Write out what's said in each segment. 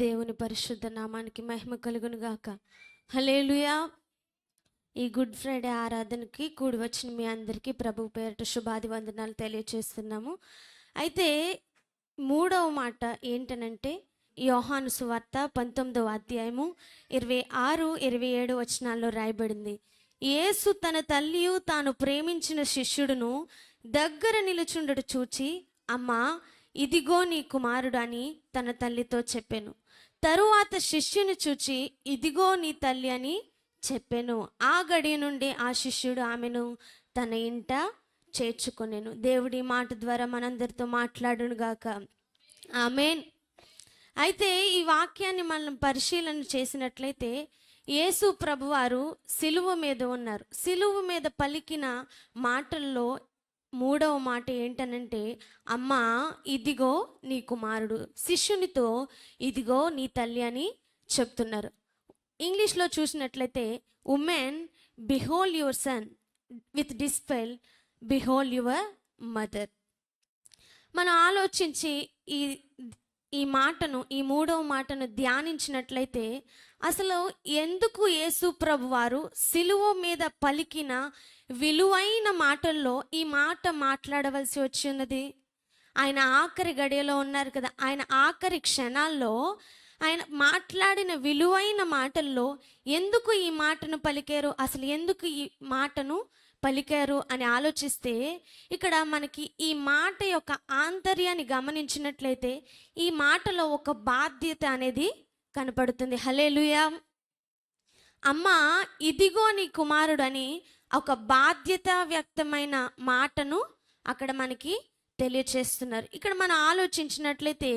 దేవుని పరిశుద్ధ నామానికి మహిమ కలుగును గాక హలేలుయా ఈ గుడ్ ఫ్రైడే ఆరాధనకి కూడి వచ్చిన మీ అందరికీ ప్రభు పేరిట శుభాది వందనాలు తెలియచేస్తున్నాము. అయితే మూడవ మాట ఏంటనంటే యోహాను సువార్త పంతొమ్మిదవ అధ్యాయము ఇరవై ఆరు ఇరవై ఏడు వచనాల్లో రాయబడింది. యేసు తన తల్లియు తాను ప్రేమించిన శిష్యుడును దగ్గర నిలుచుండడు చూచి అమ్మా ఇదిగో నీ కుమారుడు అని తన తల్లితో చెప్పాను. తరువాత శిష్యుని చూచి ఇదిగో నీ తల్లి అని చెప్పాను. ఆ గడి నుండి ఆ శిష్యుడు ఆమెను తన ఇంట చేర్చుకునేను. దేవుడి మాట ద్వారా మనందరితో మాట్లాడునుగాక. ఆమెన్. అయితే ఈ వాక్యాన్ని మనం పరిశీలన చేసినట్లయితే యేసు ప్రభువారు సిలువ మీద ఉన్నారు. సిలువ మీద పలికిన మాటల్లో మూడవ మాట ఏంటనంటే అమ్మ ఇదిగో నీ కుమారుడు. శిష్యునితో ఇదిగో నీ తల్లి అని చెప్తున్నారు. ఇంగ్లీష్లో చూసినట్లయితే women behold your son with disciple behold your mother మనం ఆలోచించి ఈ ఈ మాటను ఈ మూడవ మాటను ధ్యానించినట్లయితే అసలు ఎందుకు యేసు ప్రభు వారు సిలువ మీద పలికిన విలువైన మాటల్లో ఈ మాట మాట్లాడవలసి వచ్చినది ఆయన ఆఖరి గడియలో ఉన్నారు కదా ఆయన ఆఖరి క్షణాల్లో ఆయన మాట్లాడిన విలువైన మాటల్లో ఎందుకు ఈ మాటను పలికారు? అసలు ఎందుకు ఈ మాటను పలికారు అని ఆలోచిస్తే ఇక్కడ మనకి ఈ మాట యొక్క ఆంతర్యాన్ని గమనించినట్లయితే ఈ మాటలో ఒక బాధ్యత అనేది కనపడుతుంది. హలేలుయా అమ్మ ఇదిగో నీ కుమారుడు అని ఒక బాధ్యత వ్యక్తమైన మాటను అక్కడ మనకి తెలియచేస్తున్నారు. ఇక్కడ మనం ఆలోచించినట్లయితే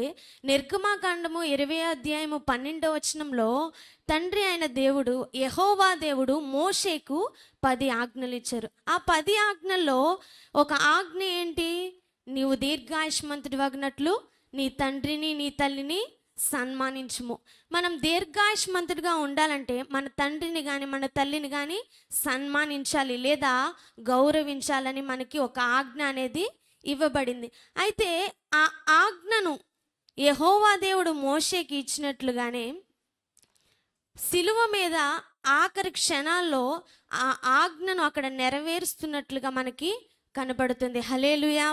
నిర్గమాకాండము ఇరవై అధ్యాయము పన్నెండవ వచనంలో తండ్రి అయిన దేవుడు యహోవా దేవుడు మోషేకు పది ఆజ్ఞలు ఇచ్చారు. ఆ పది ఆజ్ఞల్లో ఒక ఆజ్ఞ ఏంటి? నీవు దీర్ఘాయుష్మంతుడి వగినట్లు నీ తండ్రిని నీ తల్లిని సన్మానించము. మనం దీర్ఘాయుష్మంతుడిగా ఉండాలంటే మన తండ్రిని కానీ మన తల్లిని కానీ సన్మానించాలి లేదా గౌరవించాలని మనకి ఒక ఆజ్ఞ అనేది ఇవ్వబడింది. అయితే ఆ ఆజ్ఞను యహోవా దేవుడు మోషేకి ఇచ్చినట్లుగానే శిలువ మీద ఆఖరి క్షణాల్లో ఆ ఆజ్ఞను అక్కడ నెరవేరుస్తున్నట్లుగా మనకి కనబడుతుంది. హలేలుయా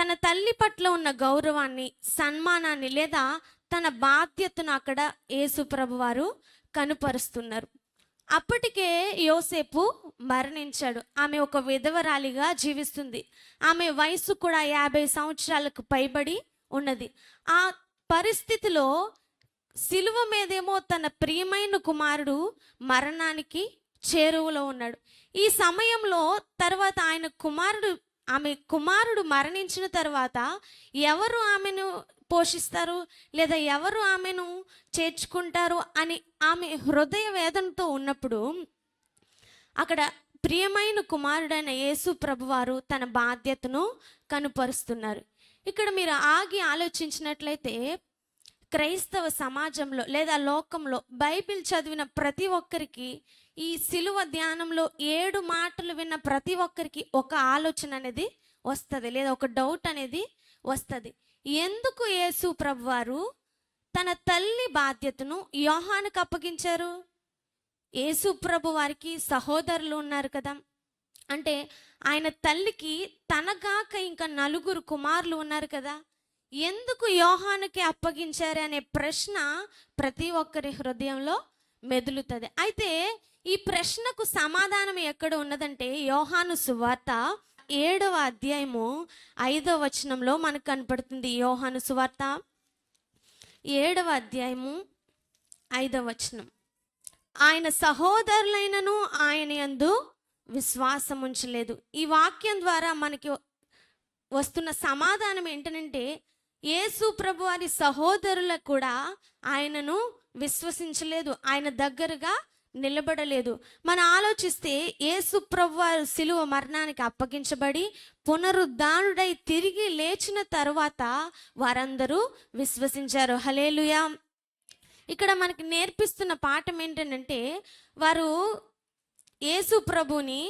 తన తల్లి పట్ల ఉన్న గౌరవాన్ని సన్మానాన్ని లేదా తన బాధ్యతను అక్కడ యేసుప్రభు వారు కనుపరుస్తున్నారు. అప్పటికే యోసేపు మరణించాడు. ఆమె ఒక విధవరాలిగా జీవిస్తుంది. ఆమె వయసు కూడా యాభై సంవత్సరాలకు పైబడి ఉన్నది. ఆ పరిస్థితిలో సిలువ మీదేమో తన ప్రియమైన కుమారుడు మరణానికి చేరువలో ఉన్నాడు. ఈ సమయంలో తర్వాత ఆయన కుమారుడు ఆమె కుమారుడు మరణించిన తర్వాత ఎవరు ఆమెను పోషిస్తారు? లేదా ఎవరు ఆమెను చేర్చుకుంటారు? అని ఆమె హృదయ వేదనతో ఉన్నప్పుడు అక్కడ ప్రియమైన కుమారుడైన యేసు ప్రభువారు తన బాధ్యతను కనుపరుస్తున్నారు. ఇక్కడ మీరు ఆగి ఆలోచించినట్లయితే క్రైస్తవ సమాజంలో లేదా లోకంలో బైబిల్ చదివిన ప్రతి ఒక్కరికి ఈ సిలువ ధ్యానంలో ఏడు మాటలు విన్న ప్రతి ఒక్కరికి ఒక ఆలోచన అనేది వస్తుంది లేదా ఒక డౌట్ అనేది వస్తుంది. ఎందుకు యేసు ప్రభువారు తన తల్లి బాధ్యతను యోహానికి అప్పగించారు? యేసు ప్రభు వారికి సహోదరులు ఉన్నారు కదా. అంటే ఆయన తల్లికి తనగాక ఇంకా నలుగురు కుమారులు ఉన్నారు కదా. ఎందుకు యోహానుకి అప్పగించారు అనే ప్రశ్న ప్రతి ఒక్కరి హృదయంలో మెదులుతుంది. అయితే ఈ ప్రశ్నకు సమాధానం ఎక్కడ ఉన్నదంటే యోహాను సువార్త ఏడవ అధ్యాయము ఐదవ వచనంలో మనకు కనపడుతుంది. యోహాను సువార్త ఏడవ అధ్యాయము ఐదవ వచనం. ఆయన సహోదరులైనను ఆయన యందు విశ్వాసం ఉంచలేదు. ఈ వాక్యం ద్వారా మనకి వస్తున్న సమాధానం ఏంటనంటే యేసు ప్రభు వారి సహోదరులకు కూడా ఆయనను విశ్వసించలేదు. ఆయన దగ్గరగా నిలబడలేదు. మనం ఆలోచిస్తే యేసు ప్రభు వారు సిలువ మరణానికి అప్పగించబడి పునరుద్ధానుడై తిరిగి లేచిన తర్వాత వారందరూ విశ్వసించారు. హలేలుయా ఇక్కడ మనకి నేర్పిస్తున్న పాఠం ఏంటంటే వారు యేసు ప్రభుని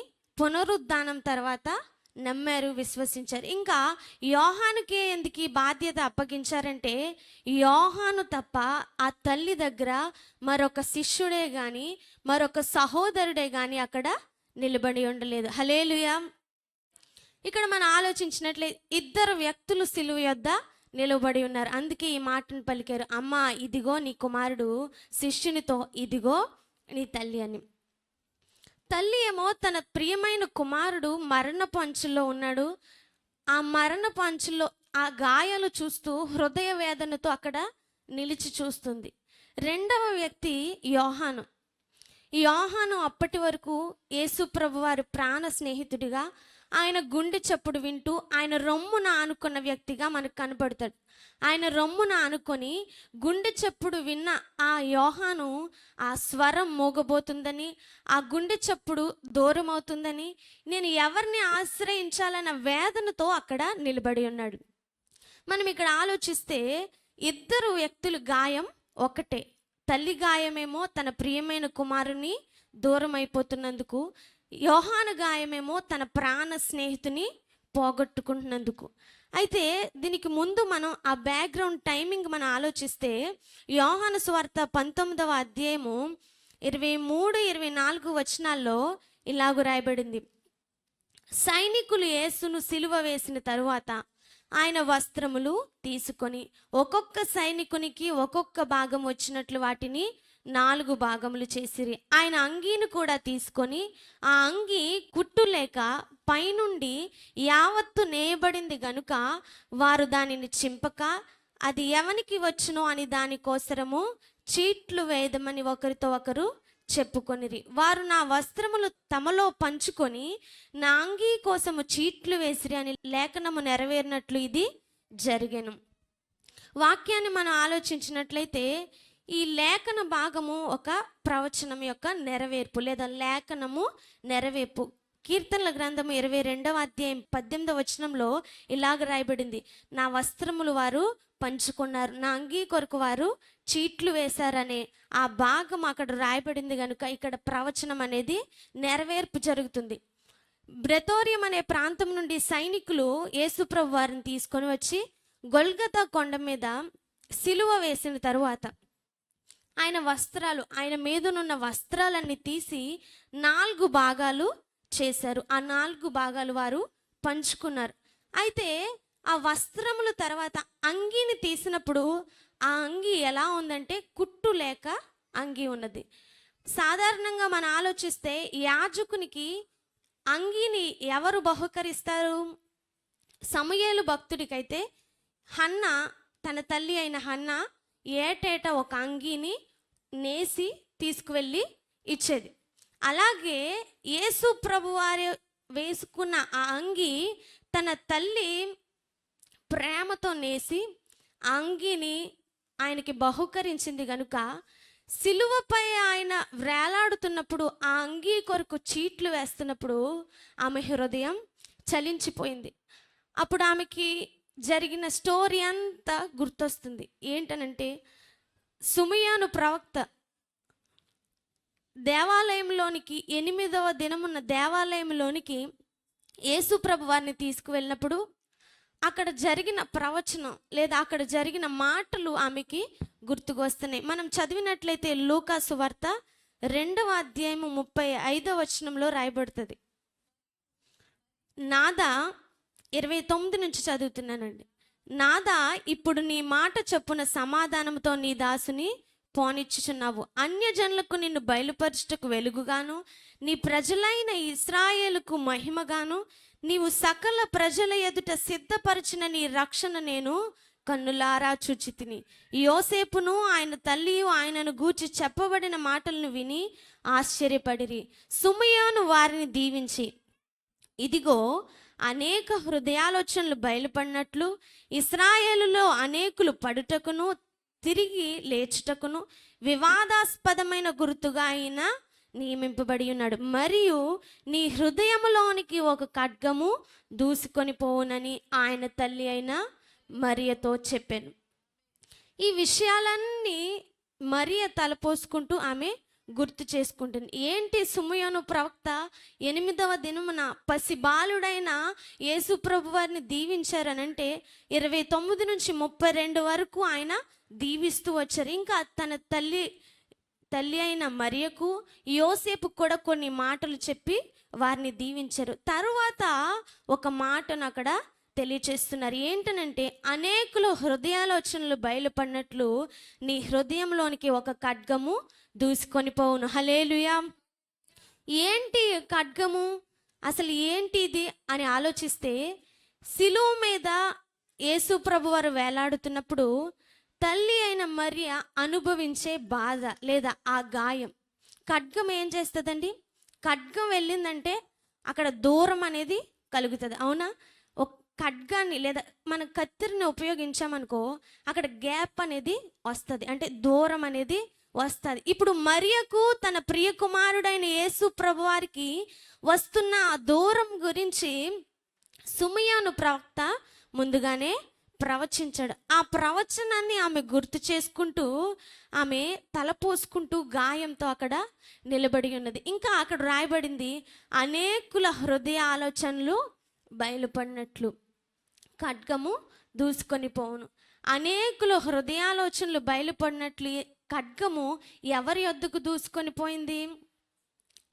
పునరుద్ధానం తర్వాత నమ్మారు విశ్వసించారు. ఇంకా యోహానుకే ఎందుకు ఈ బాధ్యత అప్పగించారంటే యోహాను తప్ప ఆ తల్లి దగ్గర మరొక శిష్యుడే కానీ మరొక సహోదరుడే కానీ అక్కడ నిలబడి ఉండలేదు. హలేలుయా ఇక్కడ మనం ఆలోచించినట్లే ఇద్దరు వ్యక్తులు సిలువ యొద్ద నిలబడి ఉన్నారు. అందుకే ఈ మాటను పలికారు. అమ్మ ఇదిగో నీ కుమారుడు శిష్యునితో ఇదిగో నీ తల్లి అని. తల్లి ఏమో తన ప్రియమైన కుమారుడు మరణపు అంచుల్లో ఉన్నాడు. ఆ మరణపు అంచుల్లో ఆ గాయాలు చూస్తూ హృదయ వేదనతో అక్కడ నిలిచి చూస్తుంది. రెండవ వ్యక్తి యోహాను. యోహాను అప్పటి వరకు యేసుప్రభు వారి ప్రాణ స్నేహితుడిగా ఆయన గుండె చప్పుడు వింటూ ఆయన రొమ్మున ఆనుకున్న వ్యక్తిగా మనకు కనపడతాడు. ఆయన రొమ్మున ఆనుకొని గుండె చప్పుడు విన్న ఆ యోహాను ఆ స్వరం మోగబోతుందని ఆ గుండె చప్పుడు దూరం అవుతుందని నేను ఎవరిని ఆశ్రయించాలన్న వేదనతో అక్కడ నిలబడి ఉన్నాడు. మనం ఇక్కడ ఆలోచిస్తే ఇద్దరు వ్యక్తులు గాయం ఒకటే. తల్లి గాయమేమో తన ప్రియమైన కుమారుని దూరం అయిపోతున్నందుకు యోహాను గాయమేమో తన ప్రాణ స్నేహితుని పోగొట్టుకుంటున్నందుకు. అయితే దీనికి ముందు మనం ఆ బ్యాక్గ్రౌండ్ టైమింగ్ మనం ఆలోచిస్తే యోహాను స్వార్త పంతొమ్మిదవ అధ్యాయము ఇరవై మూడు ఇరవై నాలుగు వచనాల్లో ఇలాగ రాయబడింది. సైనికులు యేసును సిలువ వేసిన తరువాత ఆయన వస్త్రములు తీసుకొని ఒక్కొక్క సైనికునికి ఒక్కొక్క భాగం వచ్చినట్లు వాటిని నాలుగు భాగములు చేసిరి. ఆయన అంగీని కూడా తీసుకొని ఆ అంగి కుట్టు లేక పైనుండి యావత్తు నేయబడింది గనుక వారు దానిని చింపక అది ఎవనికి వచ్చునో అని దానికోసరము చీట్లు వేయదమని ఒకరితో ఒకరు చెప్పుకొనిరి. వారు నా వస్త్రములు తమలో పంచుకొని నా అంగీ కోసము చీట్లు వేసిరి అని లేఖనము నెరవేరినట్లు ఇది జరిగెను. వాక్యాన్ని మనం ఆలోచించినట్లయితే ఈ లేఖన భాగము ఒక ప్రవచనం యొక్క నెరవేర్పు లేదా లేఖనము నెరవేర్పు. కీర్తనల గ్రంథము ఇరవై రెండవ అధ్యాయం పద్దెనిమిదవ వచనంలో ఇలాగ రాయబడింది. నా వస్త్రములు వారు పంచుకున్నారు నా అంగీ కొరకు వారు చీట్లు వేశారనే. ఆ భాగం అక్కడ రాయబడింది కనుక ఇక్కడ ప్రవచనం అనేది నెరవేర్పు జరుగుతుంది. బ్రెతోరియం అనే ప్రాంతం నుండి సైనికులు యేసుప్రభు వారిని తీసుకొని వచ్చి గొల్గతా కొండ మీద సిలువ వేసిన తరువాత ఆయన వస్త్రాలు ఆయన మీదనున్న వస్త్రాలన్నీ తీసి నాలుగు భాగాలు చేశారు. ఆ నాలుగు భాగాలు వారు పంచుకున్నారు. అయితే ఆ వస్త్రముల తర్వాత అంగీని తీసినప్పుడు ఆ అంగి ఎలా ఉందంటే కుట్టు లేక అంగి ఉన్నది. సాధారణంగా మనం ఆలోచిస్తే యాజకునికి అంగీని ఎవరు బహుకరిస్తారు? సమయలు భక్తుడికైతే హన్న తన తల్లి అయిన హన్న ఏటేటా ఒక అంగీని నేసి తీసుకువెళ్ళి ఇచ్చేది. అలాగే యేసు ప్రభు వారి వేసుకున్న ఆ అంగి తన తల్లి ప్రేమతో నేసి ఆ అంగీని ఆయనకి బహుకరించింది కనుక సిలువపై ఆయన వేలాడుతున్నప్పుడు ఆ అంగీ కొరకు చీట్లు వేస్తున్నప్పుడు ఆమె హృదయం చలించిపోయింది. అప్పుడు ఆమెకి జరిగిన స్టోరీ అంతా గుర్తొస్తుంది. ఏంటనంటే సుమియాను ప్రవక్త దేవాలయంలోనికి ఎనిమిదవ దినమున్న దేవాలయంలోనికి యేసుప్రభు వారిని తీసుకువెళ్ళినప్పుడు అక్కడ జరిగిన ప్రవచనం లేదా అక్కడ జరిగిన మాటలు ఆమెకి గుర్తుకొస్తున్నాయి మనం చదివినట్లయితే లూకాసు వార్త రెండవ అధ్యాయము ముప్పై ఐదవ వచనంలో రాయబడుతుంది. నాదా ఇరవై తొమ్మిది నుంచి చదువుతున్నానండి. నాదా ఇప్పుడు నీ మాట చొప్పున సమాధానంతో నీ దాసుని పోనిచ్చుచున్నావు. అన్యజనులకు నిన్ను బయలుపరచుటకు వెలుగుగాను నీ ప్రజలైన ఇస్రాయేలుకు మహిమగాను నీవు సకల ప్రజల ఎదుట సిద్ధపరిచిన నీ రక్షణ నేను కన్నులారా చూచితిని. యోసేపును ఆయన తల్లి ఆయనను గూర్చి చెప్పబడిన మాటలను విని ఆశ్చర్యపడిరి. సుమయోను వారిని దీవించి ఇదిగో అనేక హృదయాలోచనలు బయలుపడినట్లు ఇస్రాయేలులో అనేకులు పడుటకును తిరిగి లేచుటకును వివాదాస్పదమైన గుర్తుగా ఆయన నియమింపబడి ఉన్నాడు. మరియు నీ హృదయములోనికి ఒక ఖడ్గము దూసుకొని పోవునని ఆయన తల్లి అయిన మరియతో చెప్పాను. ఈ విషయాలన్నీ మరియ తలపోసుకుంటూ ఆమె గుర్తు చేసుకుంటుంది ఏంటి సుమయోను ప్రవక్త? ఎనిమిదవ దినమున పసిబాలుడైన యేసు ప్రభు వారిని దీవించారనంటే ఇరవై తొమ్మిది నుంచి ముప్పై రెండు వరకు ఆయన దీవిస్తూ వచ్చారు. ఇంకా తన తల్లి తల్లి అయిన మరియకు యోసేపు కూడా కొన్ని మాటలు చెప్పి వారిని దీవించారు. తరువాత ఒక మాటను అక్కడ తెలియచేస్తున్నారు. ఏంటనంటే అనేకులు హృదయాలోచనలు బయలుపడినట్లు నీ హృదయంలోనికి ఒక ఖడ్గము దూసుకొని పోవును. హలేలుయా ఏంటి ఖడ్గము? అసలు ఏంటి ఇది అని ఆలోచిస్తే శిలువ మీద యేసు ప్రభు వారు వేలాడుతున్నప్పుడు తల్లి అయిన మరియ అనుభవించే బాధ లేదా ఆ గాయం. ఖడ్గం ఏం చేస్తుందండి? ఖడ్గం వెళ్ళిందంటే అక్కడ దూరం అనేది కలుగుతుంది. అవునా? ఒక ఖడ్గాన్ని లేదా మన కత్తిరిని ఉపయోగించామనుకో అక్కడ గ్యాప్ అనేది వస్తుంది. అంటే దూరం అనేది వస్తుంది. ఇప్పుడు మరియకు తన ప్రియ కుమారుడైన యేసు ప్రభు వారికి వస్తున్న ఆ దూరం గురించి సుమయాను ప్రవక్త ముందుగానే ప్రవచించాడు. ఆ ప్రవచనాన్ని ఆమె గుర్తు చేసుకుంటూ ఆమె తల పోసుకుంటూ గాయంతో అక్కడ నిలబడి ఉన్నది. ఇంకా అక్కడ రాయబడింది అనేకుల హృదయ ఆలోచనలు బయలుపడినట్లు ఖడ్గము దూసుకొని పోవును. అనేకుల హృదయాలోచనలు బయలుపడినట్లు ఖడ్గము ఎవరి వద్దకు దూసుకొని పోయింది?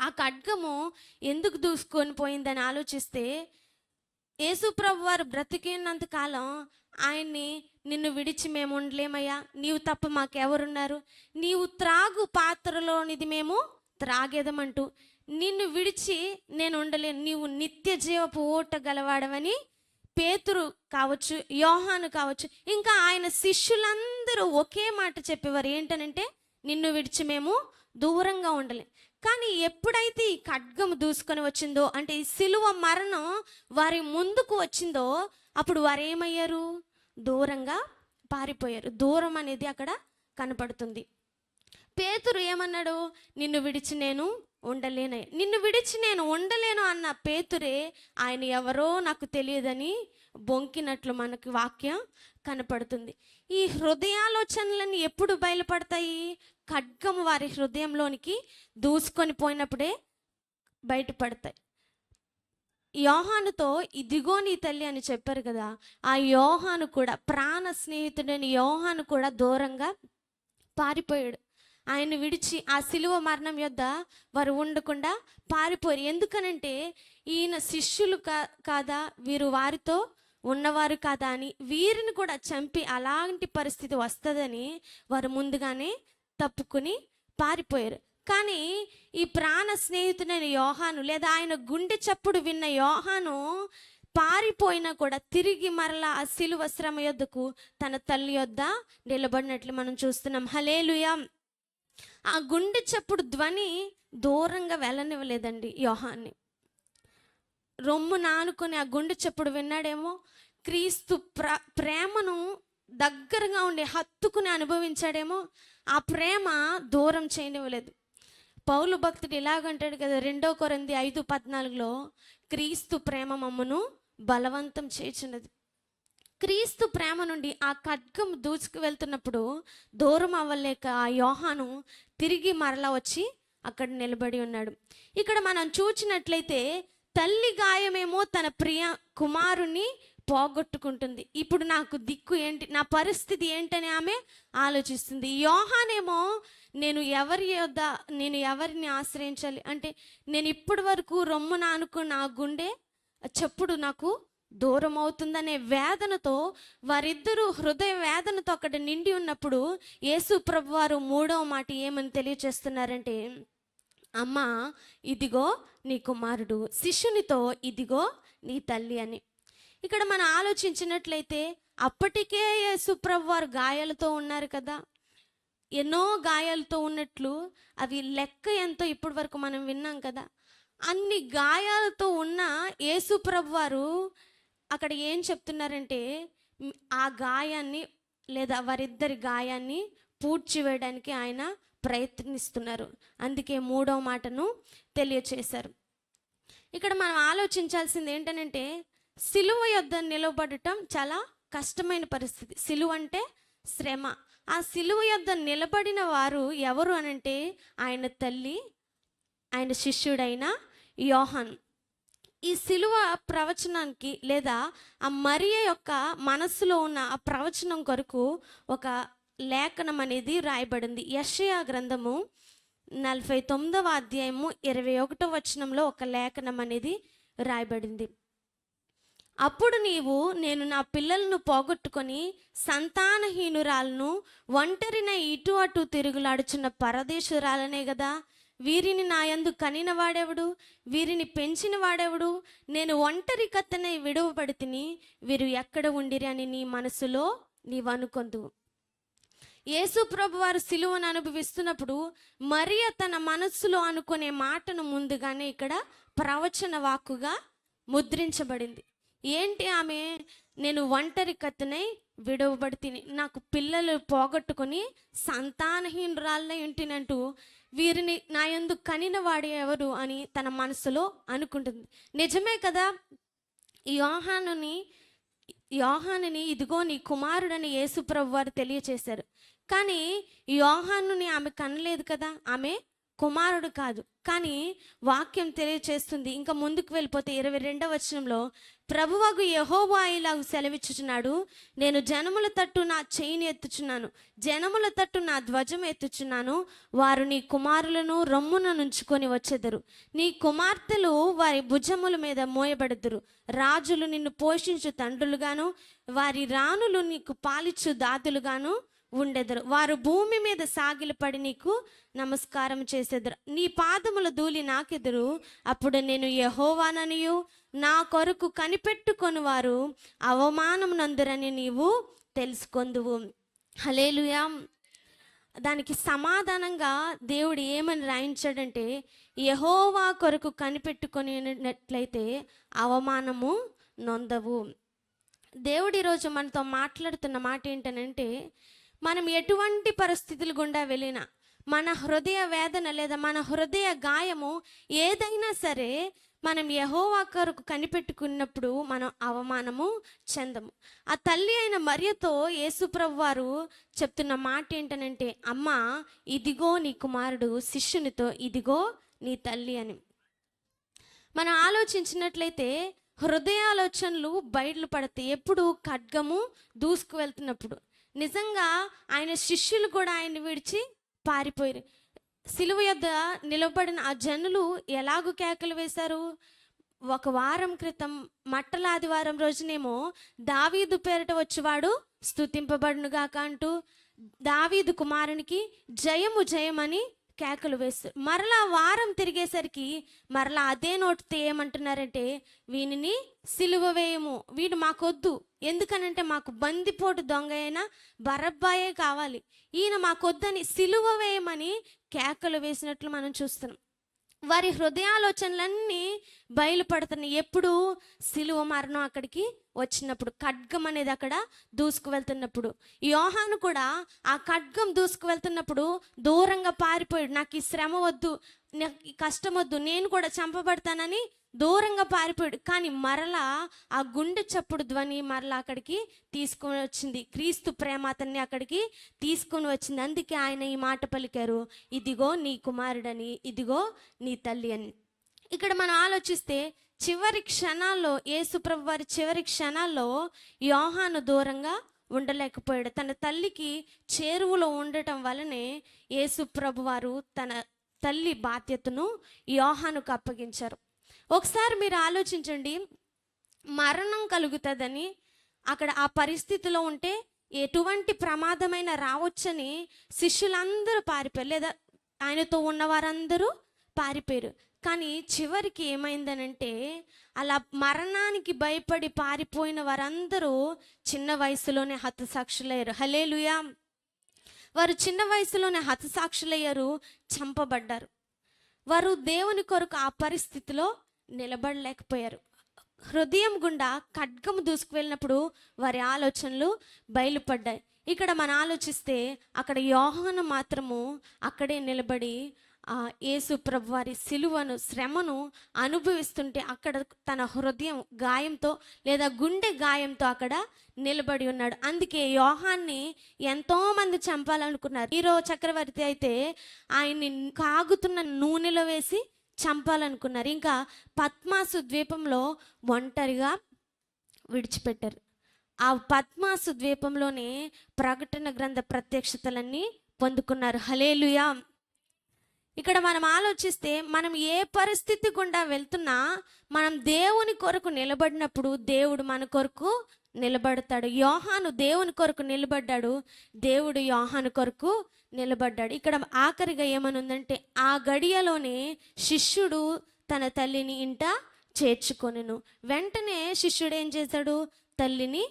ఆ ఖడ్గము ఎందుకు దూసుకొని పోయిందని ఆలోచిస్తే యేసుప్రభు వారు బ్రతికినంత కాలం ఆయన్ని నిన్ను విడిచి మేము ఉండలేమయ్యా. నీవు తప్ప మాకెవరున్నారు? నీవు త్రాగు పాత్రలోనిది మేము త్రాగేదమంటూ. నిన్ను విడిచి నేను ఉండలేను. నీవు నిత్య జీవపు ఓట గలవాడవని పేతురు కావచ్చు యోహాను కావచ్చు ఇంకా ఆయన శిష్యులందరూ ఒకే మాట చెప్పేవారు. ఏంటనంటే నిన్ను విడిచి మేము దూరంగా ఉండలేం. కానీ ఎప్పుడైతే ఈ ఖడ్గం దూసుకొని వచ్చిందో అంటే ఈ సిలువ మరణం వారి ముందుకు వచ్చిందో అప్పుడు వారు ఏమయ్యారు దూరంగా పారిపోయారు. దూరం అనేది అక్కడ కనపడుతుంది. పేతురు ఏమన్నాడు? నిన్ను విడిచి నేను ఉండలేను. నిన్ను విడిచి నేను ఉండలేను అన్న పేతురే ఆయన ఎవరో నాకు తెలియదని బొంకినట్లు మనకి వాక్యం కనపడుతుంది. ఈ హృదయాలోచనలన్నీ ఎప్పుడు బయలుపడతాయి? ఖడ్గం వారి హృదయంలోనికి దూసుకొని పోయినప్పుడే బయటపడతాయి. యోహానుతో ఇదిగో నీ తల్లి అని చెప్పారు కదా ఆ యోహాను కూడా ప్రాణ స్నేహితుడైన యోహాను కూడా దూరంగా పారిపోయాడు. ఆయన విడిచి ఆ సిలువ మరణం యొద్ద వారు ఉండకుండా పారిపోయారు. ఎందుకనంటే ఈయన శిష్యులు కా కాదా? వీరు వారితో ఉన్నవారు కాదా అని వీరిని కూడా చంపి అలాంటి పరిస్థితి వస్తుందని వారు ముందుగానే తప్పుకుని పారిపోయారు. కానీ ఈ ప్రాణ స్నేహితుడైన యోహాను లేదా ఆయన గుండె చప్పుడు విన్న యోహాను పారిపోయినా కూడా తిరిగి మరలా ఆ శిలువ శ్రమ యొద్దకు తన తల్లి యొద్ద నిలబడినట్లు మనం చూస్తున్నాం. హలేలుయా ఆ గుండె చప్పుడు ధ్వని దూరంగా వెళ్ళనివ్వలేదండి యోహాన్ని. రొమ్ము నానుకొని ఆ గుండె చప్పుడు విన్నాడేమో క్రీస్తు ప్ర ప్రేమను దగ్గరగా ఉండి హత్తుకుని అనుభవించాడేమో ఆ ప్రేమ దూరం చేయనివ్వలేదు. పౌలు భక్తుడు ఇలాగంటాడు కదా రెండో కొరంది ఐదు పద్నాలుగులో క్రీస్తు ప్రేమ మమ్మను బలవంతం చేచున్నది క్రీస్తు ప్రేమ నుండి ఆ ఖడ్గం దూసుకు వెళ్తున్నప్పుడు దూరం అవ్వలేక ఆ యోహాను తిరిగి మరలా వచ్చి అక్కడ నిలబడి ఉన్నాడు. ఇక్కడ మనం చూచినట్లయితే తల్లి గాయమేమో తన ప్రియ కుమారుని పోగొట్టుకుంటుంది. ఇప్పుడు నాకు దిక్కు ఏంటి నా పరిస్థితి ఏంటని ఆమె ఆలోచిస్తుంది. యోహానేమో నేను ఎవరి యొద్ద నేను ఎవరిని ఆశ్రయించాలి? అంటే నేను ఇప్పటి వరకు రొమ్మున అనుకున్న ఆ గుండె చెప్పుడు నాకు దూరం అవుతుందనే వేదనతో వారిద్దరూ హృదయ వేదనతో అక్కడ నిండి ఉన్నప్పుడు యేసు ప్రభు వారు మూడవ మాట ఏమని తెలియచేస్తున్నారంటే అమ్మా ఇదిగో నీ కుమారుడు శిష్యునితో ఇదిగో నీ తల్లి అని. ఇక్కడ మనం ఆలోచించినట్లయితే అప్పటికే యేసు ప్రభు వారు గాయాలతో ఉన్నారు కదా. ఎన్నో గాయాలతో ఉన్నట్లు అవి లెక్క ఎంతో ఇప్పటి వరకు మనం విన్నాం కదా. అన్ని గాయాలతో ఉన్న యేసు ప్రభు వారు అక్కడ ఏం చెప్తున్నారంటే ఆ గాయాన్ని లేదా వారిద్దరి గాయాన్ని పూడ్చివేయడానికి ఆయన ప్రయత్నిస్తున్నారు. అందుకే మూడవ మాటను తెలియచేశారు. ఇక్కడ మనం ఆలోచించాల్సింది ఏంటనంటే సిలువ యొద్ద నిలబడటం చాలా కష్టమైన పరిస్థితి. సిలువ అంటే శ్రమ. ఆ సిలువ యొద్ద నిలబడిన వారు ఎవరు అనంటే ఆయన తల్లి ఆయన శిష్యుడైన యోహన్. ఈ సిలువ ప్రవచనానికి లేదా ఆ మరియ యొక్క మనస్సులో ఉన్న ఆ ప్రవచనం కొరకు ఒక లేఖనం అనేది రాయబడింది. యషయా గ్రంథము నలభై తొమ్మిదవ అధ్యాయము ఇరవై ఒకటో వచనంలో ఒక లేఖనం అనేది రాయబడింది. అప్పుడు నీవు నేను నా పిల్లలను పోగొట్టుకొని సంతానహీనురాలను ఒంటరిన ఇటు అటు తిరుగులాడుచున్న పరదేశురాలనే కదా వీరిని నా యందు కనిన వాడెవడు వీరిని పెంచిన వాడెవడు నేను ఒంటరి కత్తనై విడవబడి తిని వీరు ఎక్కడ ఉండిరి అని నీ మనసులో నీవనుకొందు యేసు ప్రభు వారు సిలువను అనుభవిస్తున్నప్పుడు మరియ తన మనస్సులో అనుకునే మాటను ముందుగానే ఇక్కడ ప్రవచన వాక్కుగా ముద్రించబడింది. ఏంటి ఆమె? నేను ఒంటరి కత్తనై విడవబడి తిని నాకు పిల్లలు పోగొట్టుకొని సంతానహీనురాళ్ళ ఇంటినంటూ వీరిని నా యందు కనిన వాడు ఎవరు అని తన మనసులో అనుకుంటుంది. నిజమే కదా యోహానుని యోహానుని ఇదిగో నీ కుమారుడని యేసుప్రభు వారు తెలియచేశారు. కానీ యోహానుని ఆమె కనలేదు కదా ఆమె కుమారుడు కాదు. కానీ వాక్యం తెలియచేస్తుంది. ఇంకా ముందుకు వెళ్ళిపోతే ఇరవై రెండవ వచనంలో ప్రభువగు యహోవా ఇలాగ సెలవిచ్చుచున్నాడు. నేను జనముల తట్టు నా చేయిని ఎత్తుచున్నాను. జనముల తట్టు నా ధ్వజం ఎత్తుచున్నాను. వారు నీ కుమారులను రొమ్మున నుంచుకొని వచ్చెదరు. నీ కుమార్తెలు వారి భుజముల మీద మోయబడదురు. రాజులు నిన్ను పోషించు తండ్రులుగాను వారి రాణులు నీకు పాలిచ్చు దాతులుగాను ఉండెదరు. వారు భూమి మీద సాగిలపడి నీకు నమస్కారం చేసేదరు. నీ పాదముల ధూళి నాకెదురు. అప్పుడు నేను యహోవాననియు నా కొరకు కనిపెట్టుకొని వారు అవమానం నందురని నీవు తెలుసుకొందువు. హలేలుయా దానికి సమాధానంగా దేవుడు ఏమని రాయించాడంటే యహోవా కొరకు కనిపెట్టుకునేటట్లయితే అవమానము నొందవు. దేవుడు ఈరోజు మనతో మాట్లాడుతున్న మాట ఏంటనంటే మనం ఎటువంటి పరిస్థితులు గుండా వెళ్ళినా మన హృదయ వేదన లేదా మన హృదయ గాయము ఏదైనా సరే మనం యహోవా కొరకు కనిపెట్టుకున్నప్పుడు మనం అవమానము చెందము. ఆ తల్లి అయిన మరియతో యేసుప్రభు వారు చెప్తున్న మాట ఏంటనంటే అమ్మ ఇదిగో నీ కుమారుడు శిష్యునితో ఇదిగో నీ తల్లి అని. మనం ఆలోచించినట్లయితే హృదయాలోచనలు బయటలు పడతాయి ఎప్పుడు ఖడ్గము దూసుకు వెళ్తున్నప్పుడు నిజంగా ఆయన శిష్యులు కూడా ఆయన విడిచి పారిపోయారు. సిలువ యొద్ద నిలబడిన ఆ జనులు ఎలాగూ కేకలు వేశారు? ఒక వారం క్రితం మట్టల ఆదివారం రోజునేమో దావీదు పేరిట వచ్చేవాడు స్థుతింపబడునుగాక అంటూ దావీదు కుమారునికి జయము జయమని కేకలు వేస్తారు మరలా వారం తిరిగేసరికి మరలా అదే నోటితో ఏమంటున్నారంటే వీనిని సిలువ వేయము వీడు మాకొద్దు. ఎందుకనంటే మాకు బందిపోటు దొంగ అయినా బరబ్బాయే కావాలి. ఈయన మాకొద్దని సిలువ వేయమని కేకలు వేసినట్లు మనం చూస్తున్నాం. వారి హృదయాలోచనలన్నీ బయలుపడుతున్నాయి ఎప్పుడు సిలువ మరణం అక్కడికి వచ్చినప్పుడు ఖడ్గం అనేది అక్కడ దూసుకు వెళ్తున్నప్పుడు యోహాను కూడా ఆ ఖడ్గం దూసుకు వెళ్తున్నప్పుడు దూరంగా పారిపోయాడు. నాకు ఈ శ్రమ వద్దు నాకు ఈ కష్టం వద్దు నేను కూడా చంపబడతానని దూరంగా పారిపోయాడు. కానీ మరలా ఆ గుండె చప్పుడు ధ్వని మరలా అక్కడికి తీసుకొని వచ్చింది. క్రీస్తు ప్రేమ అతన్ని అక్కడికి తీసుకొని వచ్చింది. అందుకే ఆయన ఈ మాట పలికారు. ఇదిగో నీ కుమారుడని ఇదిగో నీ తల్లి అని. ఇక్కడ మనం ఆలోచిస్తే చివరి క్షణాల్లో యేసుప్రభు వారి చివరి క్షణాల్లో యోహాను దూరంగా ఉండలేకపోయాడు. తన తల్లికి చేరువలో ఉండటం వలనే యేసుప్రభు వారు తన తల్లి బాధ్యతను యోహానుకు అప్పగించారు. ఒకసారి మీరు ఆలోచించండి మరణం కలుగుతుందని అక్కడ ఆ పరిస్థితిలో ఉంటే ఎటువంటి ప్రమాదమైన రావచ్చని శిష్యులందరూ పారిపోయారు. లేదా ఆయనతో ఉన్న వారందరూ పారిపోయారు. కానీ చివరికి ఏమైందనంటే అలా మరణానికి భయపడి పారిపోయిన వారందరూ చిన్న వయసులోనే హతసాక్షులయ్యారు. హలేలుయా వారు చిన్న వయసులోనే హతసాక్షులయ్యారు చంపబడ్డారు. వారు దేవుని కొరకు ఆ పరిస్థితిలో నిలబడలేకపోయారు. హృదయం గుండా ఖడ్గము దూసుకు వెళ్ళినప్పుడు వారి ఆలోచనలు బయలుపడ్డాయి. ఇక్కడ మనం ఆలోచిస్తే అక్కడ యోహాను మాత్రము అక్కడే నిలబడి ఆ యేసు ప్రభు వారి సిలువను శ్రమను అనుభవిస్తుంటే అక్కడ తన హృదయం గాయంతో లేదా గుండె గాయంతో అక్కడ నిలబడి ఉన్నాడు. అందుకే యోహాన్ని ఎంతోమంది చంపాలనుకున్నారు. హీరో చక్రవర్తి అయితే ఆయన్ని కాగుతున్న నూనెలో వేసి చంపాలనుకున్నారు. ఇంకా పద్మాసు ద్వీపంలో ఒంటరిగా విడిచిపెట్టారు. ఆ పద్మాసు ద్వీపంలోనే ప్రకటన గ్రంథ ప్రత్యక్షతలన్నీ పొందుకున్నారు. హలేలుయా ఇక్కడ మనం ఆలోచిస్తే మనం ఏ పరిస్థితి గుండా వెళ్తున్నా మనం దేవుని కొరకు నిలబడినప్పుడు దేవుడు మన కొరకు నిలబడతాడు. యోహాను దేవుని కొరకు నిలబడ్డాడు. దేవుడు యోహాను కొరకు నిలబడ్డాడు. ఇక్కడ ఆఖరిగా ఏమనుందంటే ఆ గడియలోనే శిష్యుడు తన తల్లిని ఇంట చేర్చుకొనెను. వెంటనే శిష్యుడు ఏం చేశాడు? తల్లిని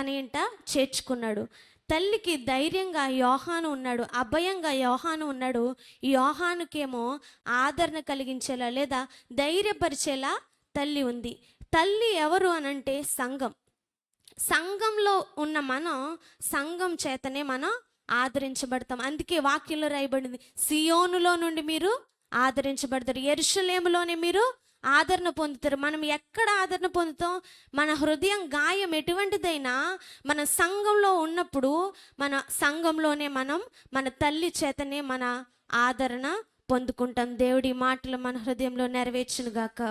తన ఇంట చేర్చుకున్నాడు. తల్లికి ధైర్యంగా యోహాను ఉన్నాడు అభయంగా యోహాను ఉన్నాడు. యోహానుకేమో ఆదరణ కలిగించేలా లేదా ధైర్యపరిచేలా తల్లి ఉంది. తల్లి ఎవరు అనంటే సంఘం. సంఘంలో ఉన్న మనం సంఘం చేతనే మనం ఆదరించబడతాం. అందుకే వాక్యంలో రాయబడింది సియోనులో నుండి మీరు ఆదరించబడతారు. ఎరుషలేములోనే మీరు ఆదరణ పొందుతారు. మనం ఎక్కడ ఆదరణ పొందుతాం? మన హృదయం గాయం ఎటువంటిదైనా మన సంఘంలో ఉన్నప్పుడు మన సంఘంలోనే మనం మన తల్లి చేతనే మన ఆదరణ పొందుకుంటాం. దేవుడి మాటలు మన హృదయంలో నెరవేర్చునుగాక.